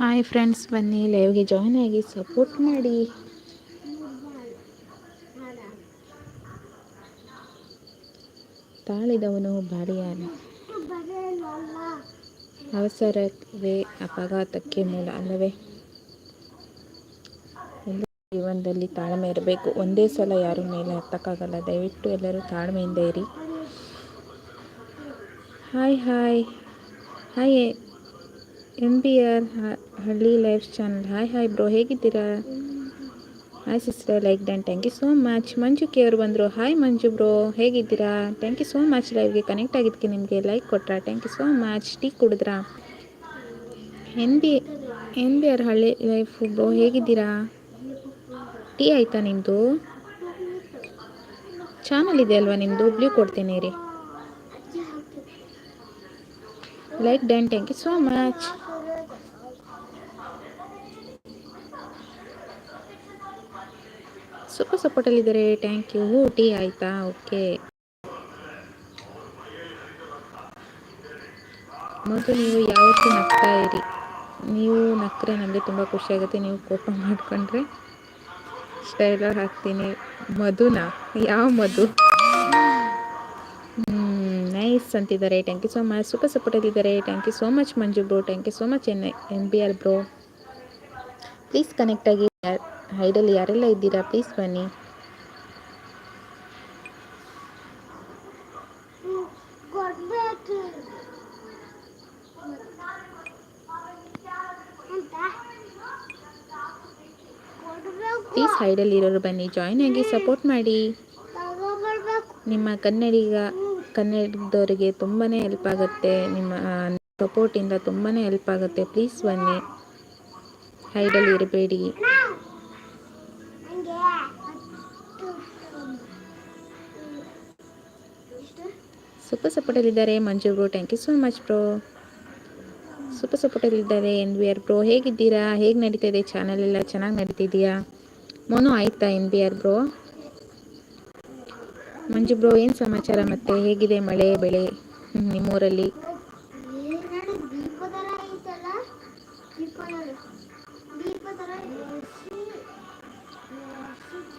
Hi friends ಬನ್ನಿ ಲೈವ್ಗೆ join ಆಗಿ support ಮಾಡಿ. ತಾಳಿದವನು ಬಾಡಿಯಾನು ಅವಸರವೇ ಅಪಘಾತಕ್ಕೆ ಮೂಲ ಅಲ್ಲವೇ? ಎಲ್ಲ ಜೀವನದಲ್ಲಿ ತಾಳ್ಮೆ ಇರಬೇಕು. ಒಂದೇ ಸಲ ಯಾರ ಮೇಲೆ ಹತ್ತಕ್ಕಾಗಲ್ಲ ದಯವಿಟ್ಟು ಎಲ್ಲರೂ ತಾಳ್ಮೆಯಿಂದ ಇರಿ. Hi hi hi M B R ಹಳ್ಳಿ life channel hi hi bro ಹೇಗಿದ್ದೀರಾ? Hi sister like done thank you so much Manju K ಅವರು ಬಂದರು. ಹಾಯ್ ಮಂಜು ಬ್ರೋ ಹೇಗಿದ್ದೀರಾ? ಥ್ಯಾಂಕ್ ಯು ಸೋ ಮಚ್ ಲೈವ್ಗೆ ಕನೆಕ್ಟ್ ಆಗಿದ್ದಕ್ಕೆ ನಿಮಗೆ like ಕೊಟ್ರಾ. Thank you so much tea ಕುಡಿದ್ರಾ? N B N B R ಹಳ್ಳಿ life bro ಹೇಗಿದ್ದೀರಾ? Tea ಆಯಿತಾ ನಿಮ್ಮದು ಚಾನಲ್ ಇದೆ ಅಲ್ವಾ ನಿಮ್ಮದು ಬ್ಲೂ ಕೊಡ್ತೀನಿ ರೀ like done thank you so much super ಸಪೋರ್ಟಲ್ಲಿದ್ದಾರೆ. Thank you tea ಆಯಿತಾ? ಓಕೆ ಮೊದಲು ನೀವು ಯಾವತ್ತೂ ನಗ್ತಾ ಇರಿ. ನೀವು ನಕ್ಕರೆ ನನಗೆ ತುಂಬ ಖುಷಿಯಾಗುತ್ತೆ ನೀವು ಕೋಪ ಮಾಡಿಕೊಂಡ್ರೆ ಸ್ಟೈಲರ್ ಹಾಕ್ತೀನಿ. ಮಧುನ? ಯಾವ ಮಧು? ನೈಸ್ ಅಂತಿದ್ದಾರೆ. Thank you so much super ಸಪೋರ್ಟಲ್ಲಿದ್ದಾರೆ. Thank you so much Manju bro thank you so much N N B R bro please connect ಆಗಿ. ಹೈಡಲ್ಲಿ ಯಾರೆಲ್ಲ ಇದ್ದೀರಾ? ಪ್ಲೀಸ್ ಬನ್ನಿ. ಪ್ಲೀಸ್ ಹೈಡಲ್ಲಿ ಇರೋರು ಬನ್ನಿ. ಜಾಯ್ನ್ ಆಗಿ ಸಪೋರ್ಟ್ ಮಾಡಿ. ನಿಮ್ಮ ಕನ್ನಡಿಗ ಕನ್ನಡದವರಿಗೆ ತುಂಬಾ ಹೆಲ್ಪ್ ಆಗುತ್ತೆ. ನಿಮ್ಮ ಸಪೋರ್ಟಿಂದ ತುಂಬಾ ಹೆಲ್ಪ್ ಆಗುತ್ತೆ. ಪ್ಲೀಸ್ ಬನ್ನಿ. ಹೈಡಲ್ಲಿ ಇರಬೇಡಿ. Super ಸಪೋರ್ಟಲ್ಲಿದ್ದಾರೆ Manju bro thank you so much bro super ಸಪೋರ್ಟಲ್ಲಿದ್ದಾರೆ N V R bro ಹೇಗಿದ್ದೀರಾ? ಹೇಗೆ ನಡೀತಾ ಇದೆ ಚಾನಲ್ ಎಲ್ಲ? ಚೆನ್ನಾಗಿ ನಡೀತಿದೆಯಾ? ಮೋನು ಆಯ್ತಾ N B R bro Manju bro ಏನು ಸಮಾಚಾರ ಮತ್ತೆ? ಹೇಗಿದೆ ಮಳೆ, ಬೆಳೆ ನಿಮ್ಮೂರಲ್ಲಿ?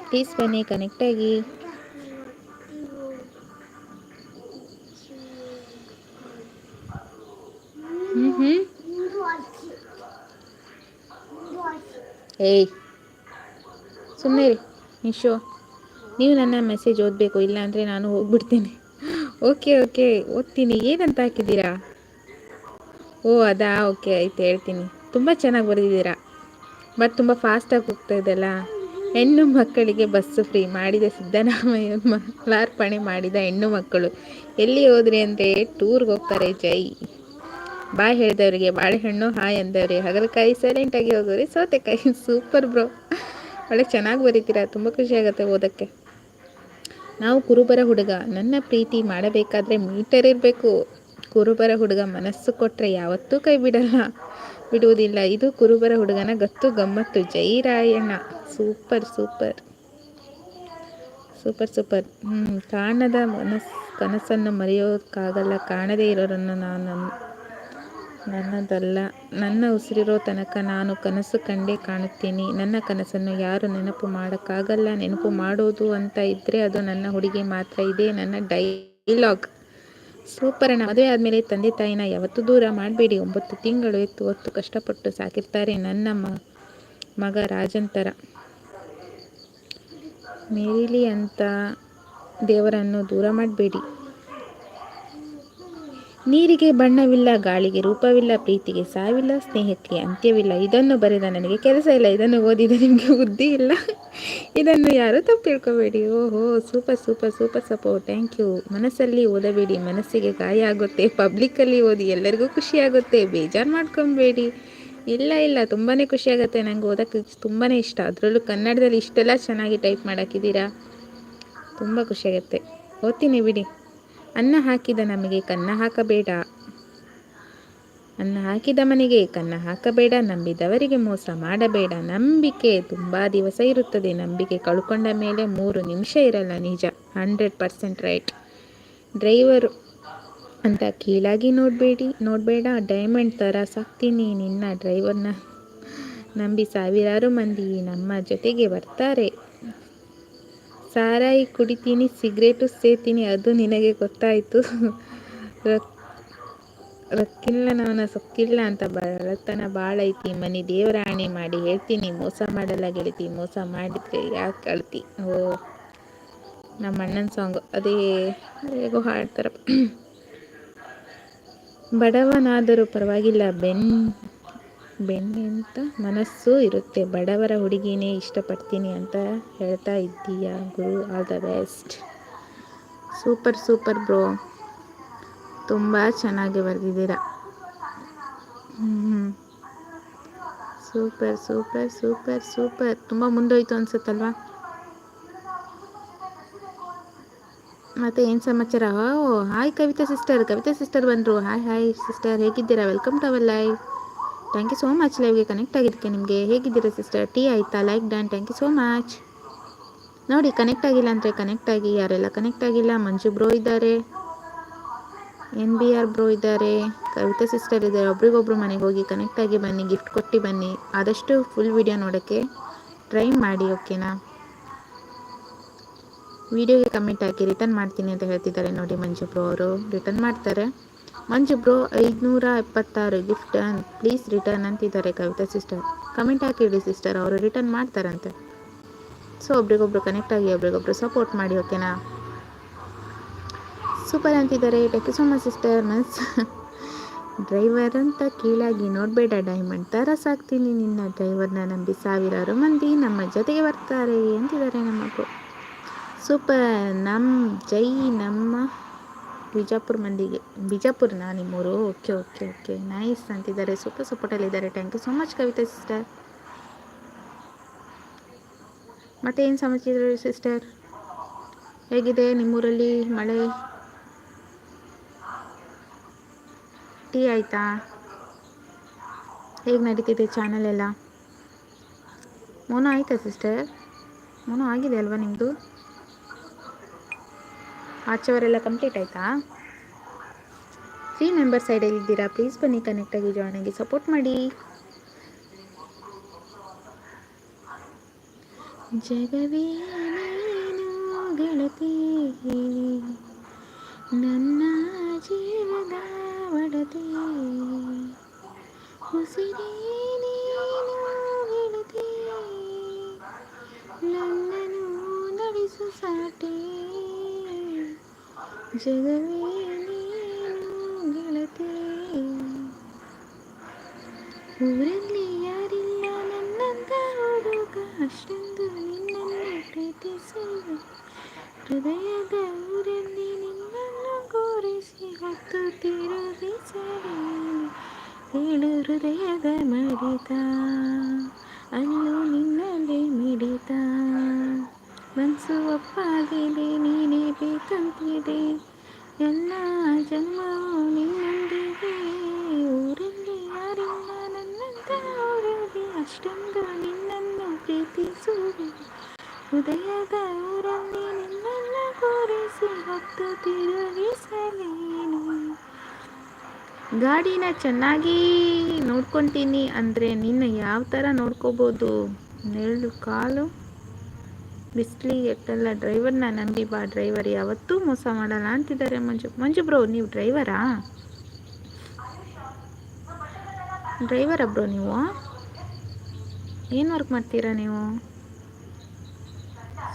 ಪ್ಲೀಸ್ ಬನ್ನಿ ಕನೆಕ್ಟ್ ಆಗಿ ಹ್ಞೂ ಹ್ಞೂ ಏಯ್ ಸುಮ್ಮನೆ ರೀ ನಿಶೋ, ನೀವು ನನ್ನ ಮೆಸೇಜ್ ಓದಬೇಕು, ಇಲ್ಲಾಂದರೆ ನಾನು ಹೋಗ್ಬಿಡ್ತೀನಿ. ಓಕೆ ಓಕೆ ಓದ್ತೀನಿ. ಏನಂತ ಹಾಕಿದ್ದೀರಾ? ಓ, ಅದಾ? ಓಕೆ ಆಯ್ತು, ಹೇಳ್ತೀನಿ. ತುಂಬ ಚೆನ್ನಾಗಿ ಬರೆದಿದ್ದೀರಾ. ಬಟ್ ತುಂಬ ಫಾಸ್ಟಾಗಿ ಹೋಗ್ತಾ ಇದೆಲ್ಲ ಹೆಣ್ಣು ಮಕ್ಕಳಿಗೆ ಬಸ್ಸು ಫ್ರೀ ಮಾಡಿದ ಸಿದ್ದರಾಮಯ್ಯ ಮಾರ್ಪಣೆ ಮಾಡಿದ ಹೆಣ್ಣು ಮಕ್ಕಳು. ಎಲ್ಲಿ ಹೋದ್ರಿ ಅಂದರೆ ಟೂರ್ಗೆ ಹೋಗ್ತಾರೆ, ಜೈ. ಬಾಯ್ ಹೇಳಿದವರಿಗೆ ಬಾಳೆಹಣ್ಣು ಹಾಯ್ ಅಂದವ್ರಿ, ಹಾಗಲಕಾಯಿ ಸೈಲೆಂಟಾಗಿ ಹೋಗೋರಿ, ಸೌತೆಕಾಯಿ ಸೂಪರ್ ಬ್ರೋ ಒಳ್ಳೆ ಚೆನ್ನಾಗಿ ಬರೀತೀರಾ, ತುಂಬ ಖುಷಿ ಆಗುತ್ತೆ ಓದೋಕ್ಕೆ. ನಾವು ಕುರುಬರ ಹುಡುಗ, ನನ್ನ ಪ್ರೀತಿ ಮಾಡಬೇಕಾದ್ರೆ ಮೀಟರ್ ಇರಬೇಕು. ಕುರುಬರ ಹುಡುಗ ಮನಸ್ಸು ಕೊಟ್ಟರೆ ಯಾವತ್ತೂ ಕೈ ಬಿಡಲ್ಲ. ಬಿಡುವುದಿಲ್ಲ, ಇದು ಕುರುಬರ ಹುಡುಗನ ಗತ್ತು, ಗಮ್ಮತ್ತು. ಜೈ Rayanna. Super super super super ಹ್ಞೂ ಕಾಣದ ಮನಸ್, ಕನಸನ್ನು ಮರೆಯೋಕ್ಕಾಗಲ್ಲ, ಕಾಣದೇ ಇರೋರನ್ನು ನಾನು ನನ್ನದಲ್ಲ. ನನ್ನ ಉಸಿರಿರೋ ತನಕ ನಾನು ಕನಸು ಕಂಡೇ ಕಾಣುತ್ತೀನಿ. ನನ್ನ ಕನಸನ್ನು ಯಾರು ನೆನಪು ಮಾಡೋಕ್ಕಾಗಲ್ಲ. ನೆನಪು ಮಾಡೋದು ಅಂತ ಇದ್ದರೆ ಅದು ನನ್ನ ಹುಡುಗಿ ಮಾತ್ರ ಇದೆ. ನನ್ನ ಡೈಲಾಗ್. ಸೂಪರ್ ಅಣ್ಣ. ಮದುವೆ ಆದಮೇಲೆ ತಂದೆ ತಾಯಿನ ಯಾವತ್ತೂ ದೂರ ಮಾಡಬೇಡಿ. ಒಂಬತ್ತು ತಿಂಗಳು ಎತ್ತು ಹೊತ್ತು ಕಷ್ಟಪಟ್ಟು ಸಾಕಿರ್ತಾರೆ ನನ್ನ ಮಗ ರಾಜಂತರ. ಮೇರಿಲಿ ಅಂತ ದೇವರನ್ನು ದೂರ ಮಾಡಬೇಡಿ. ನೀರಿಗೆ ಬಣ್ಣವಿಲ್ಲ, ಗಾಳಿಗೆ ರೂಪವಿಲ್ಲ, ಪ್ರೀತಿಗೆ ಸಾವಿಲ್ಲ, ಸ್ನೇಹಕ್ಕೆ ಅಂತ್ಯವಿಲ್ಲ. ಇದನ್ನು ಬರೆದ ನನಗೆ ಕೆಲಸ ಇಲ್ಲ. ಇದನ್ನು ಓದಿದ ನಿಮಗೆ ಬುದ್ಧಿ ಇಲ್ಲ. ಇದನ್ನು ಯಾರೂ ತಪ್ಪು ತಿಳ್ಕೊಬೇಡಿ ಓಹೋ, super super super support. Thank you. ಮನಸ್ಸಲ್ಲಿ ಓದಬೇಡಿ. ಮನಸ್ಸಿಗೆ ಗಾಯ ಆಗುತ್ತೆ. ಪಬ್ಲಿಕ್ಕಲ್ಲಿ ಓದಿ. ಎಲ್ಲರಿಗೂ ಖುಷಿಯಾಗುತ್ತೆ ಬೇಜಾರು ಮಾಡ್ಕೊಬೇಡಿ. ಇಲ್ಲ ಇಲ್ಲ. ತುಂಬಾ ಖುಷಿಯಾಗುತ್ತೆ ನಂಗೆ ಓದೋಕ್ಕೆ ತುಂಬಾ ಇಷ್ಟ. ಅದರಲ್ಲೂ ಕನ್ನಡದಲ್ಲಿ ಇಷ್ಟೆಲ್ಲ ಚೆನ್ನಾಗಿ ಟೈಪ್ ಮಾಡೋಕ್ಕಿದ್ದೀರಾ? ತುಂಬ ಖುಷಿಯಾಗುತ್ತೆ ಓದ್ತೀನಿ ಬಿಡಿ. ಅನ್ನ ಹಾಕಿದ ನಮಗೆ ಕನ್ನ ಹಾಕಬೇಡ. ಅನ್ನ ಹಾಕಿದ ಮನೆಗೆ ಕನ್ನ ಹಾಕಬೇಡ. ನಂಬಿದವರಿಗೆ ಮೋಸ ಮಾಡಬೇಡ. ನಂಬಿಕೆ ತುಂಬ ದಿವಸ ಇರುತ್ತದೆ. ನಂಬಿಕೆ ಕಳ್ಕೊಂಡ ಮೇಲೆ ಮೂರು ನಿಮಿಷ ಇರಲ್ಲ ನಿಜ. Hundred percent right. ಡ್ರೈವರು ಅಂತ ಕೀಳಾಗಿ ನೋಡಬೇಡಿ, ನೋಡಬೇಡ. ಡೈಮಂಡ್ ಥರ ಸಾಕ್ತೀನಿ. ನಿನ್ನ ಡ್ರೈವರ್ನ ನಂಬಿ ಸಾವಿರಾರು ಮಂದಿ ನಮ್ಮ ಜೊತೆಗೆ ಬರ್ತಾರೆ. ಸಾರಾಯಿ ಕುಡಿತೀನಿ, ಸಿಗರೇಟು ಸೇತೀನಿ ಅದು ನಿನಗೆ ಗೊತ್ತಾಯಿತು. ರಕ್ಕಿಲ್ಲ ನಾನು ಸೊಕ್ಕಿಲ್ಲ ಅಂತ ಬಡತನ ಭಾಳ ಐತಿ. ಮನಿ ದೇವರಾಣಿ ಮಾಡಿ ಹೇಳ್ತೀನಿ, ಮೋಸ ಮಾಡಲ್ಲ ಗೆಳತಿ, ಮೋಸ ಮಾಡಿದ್ರೆ ಯಾಕೆ ಅಳ್ತಿ? ಓ ನಮ್ಮ ಅಣ್ಣನ ಸಾಂಗ್ ಅದೇ, ಹೇಗೋ ಹಾಡ್ತಾರ ಬಡವನಾದರೂ ಪರವಾಗಿಲ್ಲ, ಬೆನ್ ಬೆಣ್ಣೆಂತ ಮನಸ್ಸು ಇರುತ್ತೆ. ಬಡವರ ಹುಡುಗಿನೇ ಇಷ್ಟಪಡ್ತೀನಿ ಅಂತ ಹೇಳ್ತಾ ಇದ್ದೀಯ ಗುರು? All the best. Super super bro. ತುಂಬ ಚೆನ್ನಾಗಿ ಬರೆದಿದ್ದೀರ. Super super super super. ತುಂಬ ಮುಂದೋಯ್ತು ಅನ್ಸುತ್ತಲ್ವಾ? ಮತ್ತೆ ಏನು ಸಮಾಚಾರ? ಓ, hi Kavitha sister. Kavitha sister ಬಂದರು. Hi hi sister. ಹೇಗಿದ್ದೀರಾ? Welcome to our live thank you so much ಲೈವ್ಗೆ connect ಆಗಿದ್ದಕ್ಕೆ ನಿಮಗೆ ಹೇಗಿದ್ದೀರಾ ಸಿಸ್ಟರ್ ಟೀ ಆಯಿತಾ? Like done thank you so much ನೋಡಿ ಕನೆಕ್ಟ್ ಆಗಿಲ್ಲ ಅಂದರೆ ಕನೆಕ್ಟ್ ಆಗಿ ಯಾರೆಲ್ಲ ಕನೆಕ್ಟ್ ಆಗಿಲ್ಲ? ಮಂಜು ಬ್ರೋ ಇದ್ದಾರೆ. ಎನ್ ಬಿ ಆರ್ ಬ್ರೋ ಇದ್ದಾರೆ. ಕವಿತಾ ಸಿಸ್ಟರ್ ಇದ್ದಾರೆ. ಒಬ್ರಿಗೊಬ್ರು ಮನೆಗೆ ಹೋಗಿ ಕನೆಕ್ಟ್ ಆಗಿ ಬನ್ನಿ ಗಿಫ್ಟ್ ಕೊಟ್ಟು ಬನ್ನಿ. ಆದಷ್ಟು ಫುಲ್ ವಿಡಿಯೋ ನೋಡೋಕ್ಕೆ ಟ್ರೈ ಮಾಡಿ ಓಕೆನಾ ವಿಡಿಯೋಗೆ ಕಮೆಂಟ್ ಹಾಕಿ ರಿಟರ್ನ್ ಮಾಡ್ತೀನಿ ಅಂತ ಹೇಳ್ತಿದ್ದಾರೆ ನೋಡಿ ಮಂಜು ಬ್ರೋ ಅವರು. ರಿಟರ್ನ್ ಮಾಡ್ತಾರೆ. ಮಂಜು ಬ್ರೋ ಐದುನೂರ ಎಪ್ಪತ್ತಾರು ಗಿಫ್ಟ್ ಪ್ಲೀಸ್ ರಿಟರ್ನ್ ಅಂತಿದ್ದಾರೆ ಕವಿತಾ ಸಿಸ್ಟರ್. ಕಮೆಂಟ್ ಹಾಕಿಡಿ ಸಿಸ್ಟರ್, ಅವರು ರಿಟರ್ನ್ ಮಾಡ್ತಾರಂತೆ. ಸೊ, ಒಬ್ರಿಗೊಬ್ರು ಕನೆಕ್ಟ್ ಆಗಿ, ಒಬ್ರಿಗೊಬ್ರು ಸಪೋರ್ಟ್ ಮಾಡಿ, ಓಕೆನಾ? ಸೂಪರ್ ಅಂತಿದ್ದಾರೆ ಯು ಸೊ ಮಚ್ ಸಿಸ್ಟರ್ ಮನ್ಸ್. ಡ್ರೈವರ್ ಅಂತ ಕೀಳಾಗಿ ನೋಡಬೇಡ ಡೈಮಂಡ್ ತರ ಸಾಕ್ತೀನಿ ನಿನ್ನ. ಡ್ರೈವರ್ನ ನಂಬಿ ಸಾವಿರಾರು ಮಂದಿ ನಮ್ಮ ಜೊತೆಗೆ ಬರ್ತಾರೆ ಅಂತಿದ್ದಾರೆ ನಮ್ಮ ಸೂಪರ್ ನಮ್ಮ ಜೈ ನಮ್ಮ ಬಿಜಾಪುರ ಮಂದಿಗೆ, ಬಿಜಾಪುರನ ನಿಮ್ಮೂರು. Okay okay okay. ನೈಸ್ ಅಂತಿದ್ದಾರೆ. Super ಸಪೋರ್ಟಲ್ಲಿದ್ದಾರೆ. Thank you so much Kavitha sister. ಮತ್ತೆ ಏನು ಸಮಾಚಾರ ಸಿಸ್ಟರ್? ಹೇಗಿದೆ ನಿಮ್ಮೂರಲ್ಲಿ ಮಳೆ? ಟೀ ಆಯಿತಾ? ಹೇಗೆ ನಡೀತಿದೆ ಚಾನಲ್ ಎಲ್ಲ? ಮೋನೋ ಆಯಿತಾ ಸಿಸ್ಟರ್? ಮೋನೋ ಆಗಿದೆ ಅಲ್ವಾ ನಿಮ್ಮದು ಆಚೆವರೆಲ್ಲ ಕಂಪ್ಲೀಟ್ ಆಯಿತಾ? ತ್ರೀ ಮೆಂಬರ್ ಸೈಡಲ್ಲಿ ಇದ್ದೀರಾ? ಪ್ಲೀಸ್ ಬನ್ನಿ ಕನೆಕ್ಟಾಗಿ ಜಾಯ್ನ್ ಆಗಿ ಸಪೋರ್ಟ್ ಮಾಡಿ. ಜಗವೇ ಗೆಳತಿ ನನ್ನ ಜೀವದ ಒಡತಿ. ಉಸಿರೇ ಗೆಳತಿ, ನನ್ನನ್ನು ನಡೆಸು ಸಾಟೆ. ಜಗವೇ ನೀನು ಗೆಳತಿ ಊರಲ್ಲಿ ಯಾರಿಲ್ಲ ನನ್ನಂತ ಹುಡುಗ ಅಷ್ಟೊಂದು ನಿನ್ನನ್ನು ಪ್ರೀತಿಸುವ ಹೃದಯದ ಊರಲ್ಲಿ ನಿನ್ನನ್ನು ಕೋರಿಸಿ ಹೊತ್ತು ತಿರುಗಿಸಲಿ ಏಳು ಹೃದಯದ ಮಡಿತ ಗಾಡಿನ ಚೆನ್ನಾಗಿ ನೋಡ್ಕೊತೀನಿ ಅಂದರೆ ನಿನ್ನ ಯಾವ ಥರ ನೋಡ್ಕೋಬೋದು? ನೆರಳು ಕಾಲು ಬಿಸ್ಲಿ ಎಟ್ಟಲ್ಲ. ಡ್ರೈವರ್ನ ನಂಬಿ ಬಾ. ಡ್ರೈವರ್ ಯಾವತ್ತೂ ಮೋಸ ಮಾಡಲ್ಲ ಅಂತಿದ್ದಾರೆ ಮಂಜು. ಮಂಜು ಬ್ರೋ, ನೀವು ಡ್ರೈವರಾ? ಡ್ರೈವರ ಬ್ರೋ ನೀವು? ಏನು ವರ್ಕ್ ಮಾಡ್ತೀರಾ ನೀವು?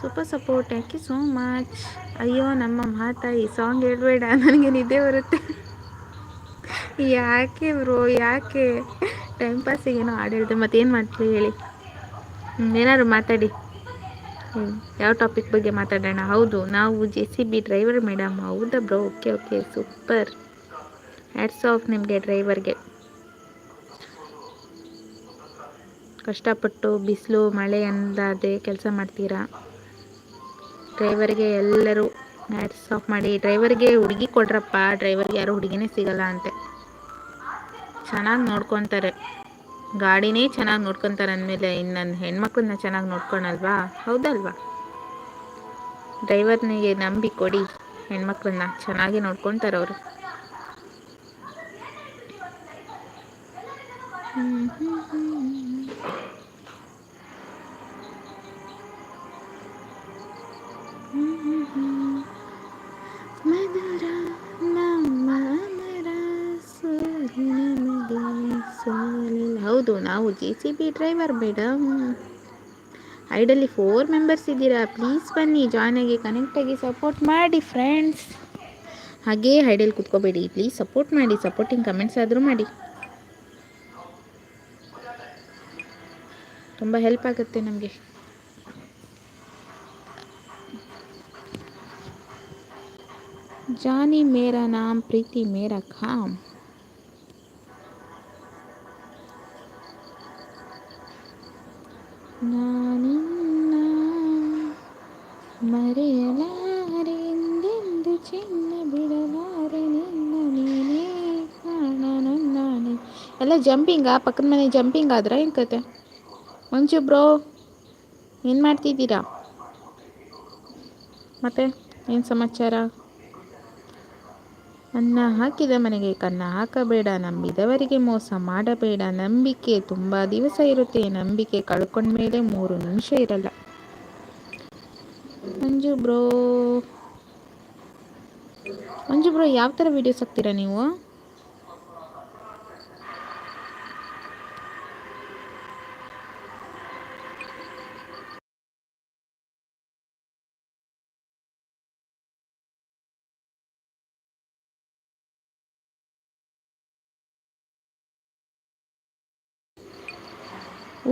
Super support thank you so much ಅಯ್ಯೋ, ನಮ್ಮ ಮಾತಾಯಿ ಸಾಂಗ್ ಹೇಳ್ಬೇಡ. ನನಗೆ ನಿದ್ದೆ ಬರುತ್ತೆ. ಯಾಕೆ ಬ್ರೋ, ಯಾಕೆ? ಟೈಮ್ ಪಾಸಿಗೆ ಏನೋ ಹಾಡು ಹೇಳಿದೆ ಮತ್ತೇನು ಮಾಡ್ತೀವಿ ಹೇಳಿ? ಏನಾದ್ರು ಮಾತಾಡಿ. ಯಾವ ಟಾಪಿಕ್ ಬಗ್ಗೆ ಮಾತಾಡೋಣ? ಹೌದು, ನಾವು J C B driver madam ಹೌದಾ bro? Okay okay super hats off ನಿಮಗೆ ಡ್ರೈವರ್ಗೆ ಕಷ್ಟಪಟ್ಟು ಬಿಸಿಲು, ಮಳೆ ಅಂದಾದೆ ಕೆಲಸ ಮಾಡ್ತೀರಾ? ಡ್ರೈವರ್ಗೆ ಎಲ್ಲರೂ ಹ್ಯಾಟ್ಸ್ ಆಫ್ ಮಾಡಿ. ಡ್ರೈವರ್ಗೆ ಹುಡುಗಿ ಕೊಡ್ರಪ್ಪ. ಡ್ರೈವರ್ಗೆ ಯಾರು ಹುಡುಗಿನೇ ಸಿಗಲ್ಲ ಅಂತೆ. ಚೆನ್ನಾಗಿ ನೋಡ್ಕೊತಾರೆ. ಗಾಡಿನೇ ಚೆನ್ನಾಗಿ ನೋಡ್ಕೊತಾರೆ ಅಂದಮೇಲೆ ಇನ್ನು ನನ್ನ ಹೆಣ್ಮಕ್ಳನ್ನ ಚೆನ್ನಾಗಿ ನೋಡ್ಕೊಳಲ್ವಾ? ಹೌದಲ್ವಾ? ಡ್ರೈವರ್ನಿಗೆ ನಂಬಿ ಕೊಡಿ, ಹೆಣ್ಮಕ್ಳನ್ನ ಚೆನ್ನಾಗಿ ನೋಡ್ಕೊತಾರೆ ಅವರು. ಹೌದು, ನಾವು J C B driver madam ಐಡಲ್ಲಿ four members ಇದ್ದೀರಾ? ಪ್ಲೀಸ್ ಬನ್ನಿ ಜಾಯ್ನ್ ಆಗಿ ಕನೆಕ್ಟ್ ಆಗಿ ಸಪೋರ್ಟ್ ಮಾಡಿ ಫ್ರೆಂಡ್ಸ್ ಹಾಗೇ ಹೈಡಲ್ಲಿ ಕುತ್ಕೋಬೇಡಿ ಪ್ಲೀಸ್ ಸಪೋರ್ಟ್ ಮಾಡಿ ಸಪೋರ್ಟಿಂಗ್ ಕಮೆಂಟ್ಸ್ ಆದರೂ ಮಾಡಿ. ತುಂಬ ಹೆಲ್ಪ್ ಆಗುತ್ತೆ ನಮಗೆ. ಜಾನಿ ಮೇರಾ ನಾಮ್, ಪ್ರೀತಿ ಮೇರಾ ಖಾಮ್. ನಾನಿನ್ನ ಮರೆಯಲಾರೆಂದೆಂದು ಚಿನ್ನ ಬಿಡಲಾರೆ ನಿನ್ನ ನೀನೇ ಕಾಣ ಎಲ್ಲ ಜಂಪಿಂಗಾ ಪಕ್ಕದ ಮನೆ ಜಂಪಿಂಗ್ ಆದ್ರೆ ಏನು ಕತೆ? ಮಂಜು ಬ್ರೋ ಏನು ಮಾಡ್ತಿದ್ದೀರಾ? ಮತ್ತೆ ಏನು ಸಮಾಚಾರ? ಅನ್ನ ಹಾಕಿದ ಮನೆಗೆ ಕನ್ನ ಹಾಕಬೇಡ, ನಂಬಿದವರಿಗೆ ಮೋಸ ಮಾಡಬೇಡ. ನಂಬಿಕೆ ತುಂಬ ದಿವಸ ಇರುತ್ತೆ, ನಂಬಿಕೆ ಕಳ್ಕೊಂಡ ಮೇಲೆ ಮೂರು ನಿಮಿಷ ಇರಲ್ಲ. ಮಂಜು ಬ್ರೋ. ಮಂಜು ಬ್ರೋ, ಯಾವ ಥರ ವೀಡಿಯೋಸ್ ಹಾಕ್ತೀರಾ ನೀವು?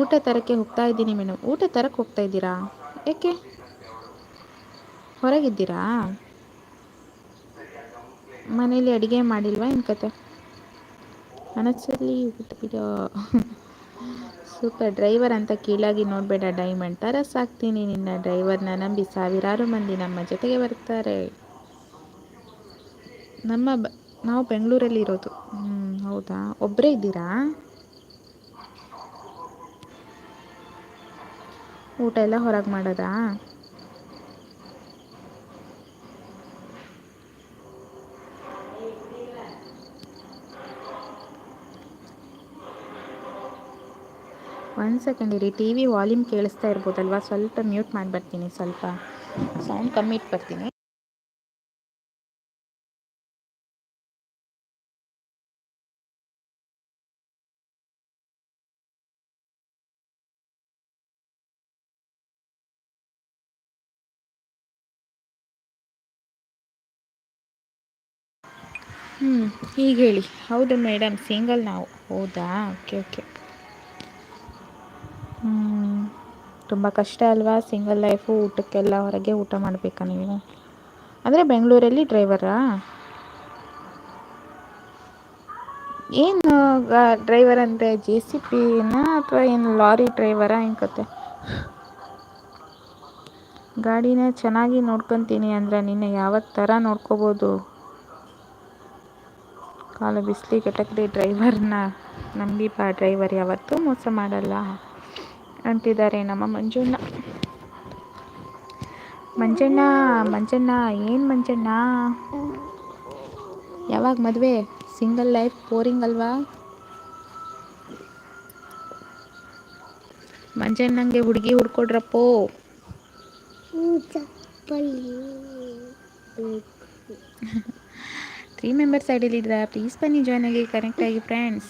ಊಟ ತರಕ್ಕೆ ಹೋಗ್ತಾ ಇದ್ದೀನಿ ಮೇಡಮ್. ಊಟ ತರಕ್ಕೆ ಹೋಗ್ತಾ ಇದ್ದೀರಾ? ಏಕೆ ಹೊರಗಿದ್ದೀರಾ? ಮನೇಲಿ ಅಡುಗೆ ಮಾಡಿಲ್ವಾ ಏನು ಕತೆ? ಮನಸ್ಸಲ್ಲಿ ಬಿಡೋ ಸೂಪರ್ ಡ್ರೈವರ್ ಅಂತ ಕೀಳಾಗಿ ನೋಡಬೇಡ ಡೈಮಂಡ್. ಥರ ಸಾಕ್ತೀನಿ ನಿನ್ನ ಡ್ರೈವರ್ನ ನಂಬಿ ಸಾವಿರಾರು ಮಂದಿ ನಮ್ಮ ಜೊತೆಗೆ ಬರ್ತಾರೆ. ನಮ್ಮ ಬ, ನಾವು ಬೆಂಗಳೂರಲ್ಲಿ ಇರೋದು ಹ್ಞೂ ಹೌದಾ? ಒಬ್ಬರೇ ಇದ್ದೀರಾ? ಊಟ ಎಲ್ಲ ಹೊರಗೆ ಮಾಡೋದಾ? ಒಂದು ಸೆಕೆಂಡ್ ಇರಿ ಟಿ ವಿ ವಾಲ್ಯೂಮ್ ಕೇಳಿಸ್ತಾ ಇರ್ಬೋದಲ್ವಾ? ಸ್ವಲ್ಪ ಮ್ಯೂಟ್ ಮಾಡಿಬರ್ತೀನಿ, ಸ್ವಲ್ಪ ಸೌಂಡ್ ಕಮ್ಮಿ ಇಟ್ಟು ಹ್ಞೂ ಈಗ ಹೇಳಿ. ಹೌದು ಮೇಡಮ್ ಸಿಂಗಲ್ ನಾವು. ಹೌದಾ? ಓಕೆ ಓಕೆ ಹ್ಞೂ ತುಂಬ ಕಷ್ಟ ಅಲ್ವಾ? ಸಿಂಗಲ್ ಲೈಫು, ಊಟಕ್ಕೆಲ್ಲ ಹೊರಗೆ ಊಟ ಮಾಡಬೇಕಾ ನೀವು? ಅಂದರೆ ಬೆಂಗಳೂರಲ್ಲಿ ಡ್ರೈವರಾ? ಏನು ಡ್ರೈವರ್ ಅಂದರೆ ಜೆ ಸಿ ಪಿನ ಅಥವಾ ಏನು ಲಾರಿ ಡ್ರೈವರಾ? ಏನು ಕತೆ? ಗಾಡಿನ ಚೆನ್ನಾಗಿ ನೋಡ್ಕೊತೀನಿ ಅಂದರೆ ನಿನ್ನೆ ಯಾವ ಥರ ನೋಡ್ಕೋಬೋದು? ಕಾಲು ಬಿಸಿಲಿ ಟಕರಿ ಡ್ರೈವರ್ನ. ನಂಬಿ ಬಾ ಡ್ರೈವರ್ ಯಾವತ್ತೂ ಮೋಸ ಮಾಡಲ್ಲ. ಅಂತಿದ್ದಾರೆ ನಮ್ಮ ಮಂಜಣ್ಣ. ಮಂಜಣ್ಣ ಮಂಜಣ್ಣ ಏನು ಮಂಜಣ್ಣ? ಯಾವಾಗ ಮದುವೆ? ಸಿಂಗಲ್ ಲೈಫ್ ಬೋರಿಂಗ್ ಅಲ್ವಾ? ಮಂಜಣ್ಣಂಗೆ ಹುಡುಗಿ ಹುಡ್ಕೊಡ್ರಪ್ಪೋ. ತ್ರೀ ಮೆಂಬರ್ಸ್ ಐಡಿಯಲ್ಲಿದ್ದೀರಾ ಪ್ಲೀಸ್ ಬನ್ನಿ ಜಾಯ್ನ್ ಆಗಿ ಕನೆಕ್ಟ್ ಆಗಿ friends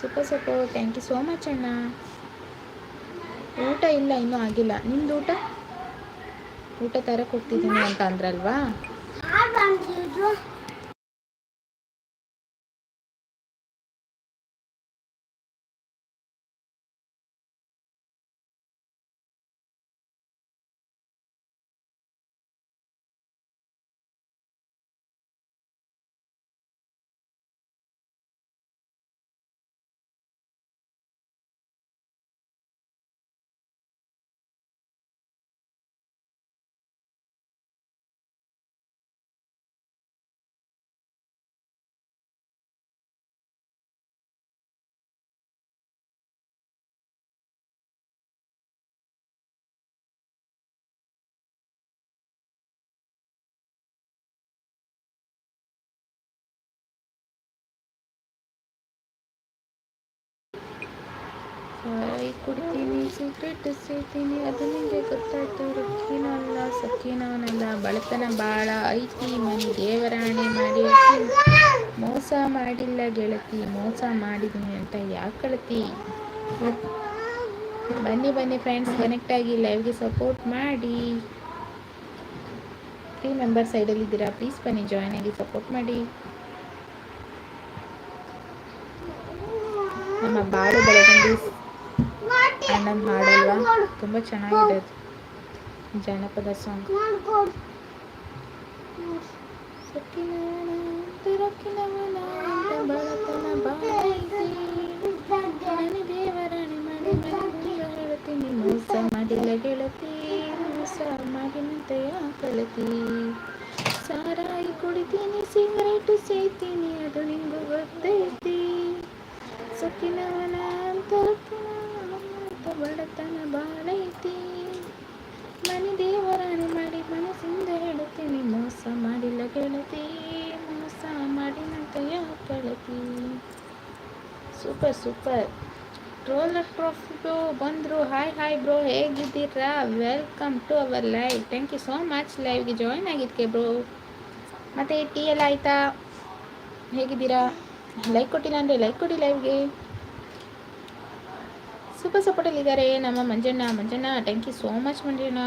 super super thank you so much ಅಣ್ಣ. ಊಟ ಇಲ್ಲ, ಇನ್ನೂ ಆಗಿಲ್ಲ. ನಿಮ್ದು ಊಟ? ಊಟ ತರಕ್ಕೆ ಕೊಡ್ತಿದ್ದೀನಿ ಅಂತ ಅಂದ್ರಲ್ವಾ? ಚಾಯ್ ಕುಡಿತೀನಿ ಸಿಗ್ರೆಟ್ ಸೇತೀನಿ ಅದು ನಿಮಗೆ ಗೊತ್ತಾಯ್ತು ರುಕ್ಕಿನಲ್ಲ ಸಕ್ಕಿನವನಲ್ಲ ಬಡತನ ಭಾಳ ಐತಿ, ಮನೆ ದೇವರಾಣೆ ಮಾಡಿ ಮೋಸ ಮಾಡಿಲ್ಲ ಗೆಳತಿ, ಮೋಸ ಮಾಡಿದ್ದೀನಿ ಅಂತ ಯಾಕೆ ಕಳತಿ? ಬನ್ನಿ ಬನ್ನಿ ಫ್ರೆಂಡ್ಸ್ ಕನೆಕ್ಟ್ ಆಗಿ ಲೈವ್ಗೆ ಸಪೋರ್ಟ್ ಮಾಡಿ. ತ್ರೀ ಮೆಂಬರ್ ಸೈಡಲ್ಲಿದ್ದೀರಾ ಪ್ಲೀಸ್ ಬನ್ನಿ ಜಾಯ್ನ್ ಆಗಿ ಸಪೋರ್ಟ್ ಮಾಡಿ. ನಮ್ಮ ಬಾಳು ಬೆಳಗಂಡಿ ಅಣ್ಣನ ಹಾಡಲ್ವಾ ತುಂಬ ಚೆನ್ನಾಗಿದೆ ಅದು ಜಾನಪದ ಸಾಂಗ್ ಮೋಸ ಮಾಡಿಲ್ಲ ಗೆಳತಿ ಮೋಸ ಮಾಡಿನಂತೆಯ ಕಳತಿ ಸಾರಾಯಿ ಕುಡಿತೀನಿ ಸಿಗರೇಟ್ ಸೇತೀನಿ ಅದು ನಿಂಗು ಗೊತ್ತೈತಿ ಸೊಕ್ಕಿನವನ ಅಂತ ಬಡತನ ಬಾಳೈತಿ ಮನೆ ದೇವರಾಣಿ ಮಾಡಿ ಮನಸ್ಸಿಂದ ಹೇಳುತ್ತೀನಿ ಮೋಸ ಮಾಡಿಲ್ಲ ಗೆಳತಿ, ಮೋಸ ಮಾಡಿನಂತೆಯ ಕಳತಿ ಸೂಪರ್ ಸೂಪರ್. ಟ್ರೋಲರ್ ಬ್ರೋ ಬಂದರು ಹಾಯ್ ಹಾಯ್ ಬ್ರೋ ಹೇಗಿದ್ದೀರಾ? Welcome to our live thank you so much ಲೈವ್ಗೆ join ಆಗಿದ್ದಕ್ಕೆ ಬ್ರೋ ಮತ್ತು ಟೀ ಎಲ್ಲ ಆಯಿತಾ? ಹೇಗಿದ್ದೀರಾ? ಲೈಕ್ ಕೊಟ್ಟಿಲ್ಲ ಅಂದರೆ ಲೈಕ್ ಕೊಡಿ ಲೈವ್ಗೆ ಸೂಪರ್ ಸಪೋರ್ಟಲ್ಲಿದ್ದಾರೆ ನಮ್ಮ Manjanna. Manjanna thank you so much Manjanna.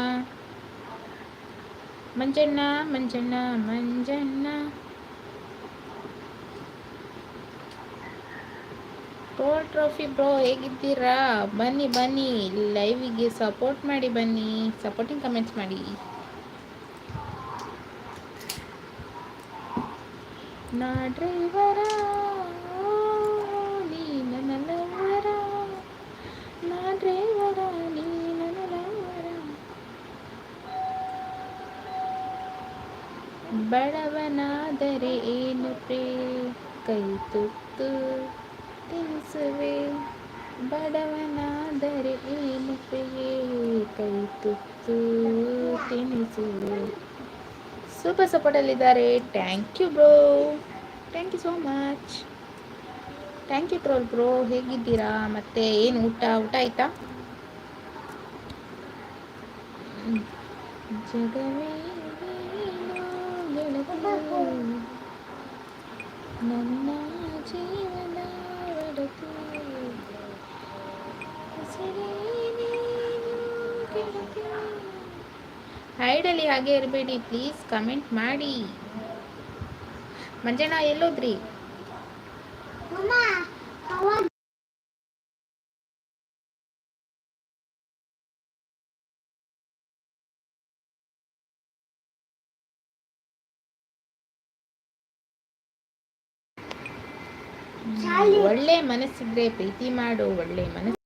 Manjanna Manjanna Manjanna. Toll trophy bro ಹೇಗಿದ್ದೀರಾ? ಬನ್ನಿ ಬನ್ನಿ. ಲೈವಿಗೆ ಸಪೋರ್ಟ್ ಮಾಡಿ, ಬನ್ನಿ. ಸಪೋರ್ಟಿಂಗ್ ಕಮೆಂಟ್ಸ್ ಮಾಡಿ. ನಾ ಡ್ರೈವರ ನೀ ನನ್ನ ಲವರ ನಾ ಡ್ರೈವರ ನೀ ನನ್ನ ಲವರ ಬಡವನಾದರೆ ಏನು ಪ್ರೇ ಕೈ ತುತ್ತು ತಿನಿಸುವೆ. ಬಡವನಾದರೆ ಏನು ಪ್ರಿಯೇ ಕೈ ತುತ್ತು ತಿನಿಸುವೆ. Super ಸಪೋರ್ಟಲ್ಲಿದ್ದಾರೆ. Thank you bro thank you so much thank you troll bro ಹೇಗಿದ್ದೀರಾ? ಮತ್ತೆ ಏನು ಊಟ? ಊಟ ಆಯ್ತಾ? ಜಗವೇ ಹೈಡಲ್ಲಿ ಹಾಗೆ ಇರಬೇಡಿ ಪ್ಲೀಸ್ ಕಮೆಂಟ್ ಮಾಡಿ. ಮಂಜಣ್ಣ ಎಲ್ಲೋದ್ರಿ? ಒಳ್ಳೆ ಮನಸ್ಸಿದ್ರೆ ಪ್ರೀತಿ ಮಾಡು ಒಳ್ಳೆ ಮನಸ್ಸು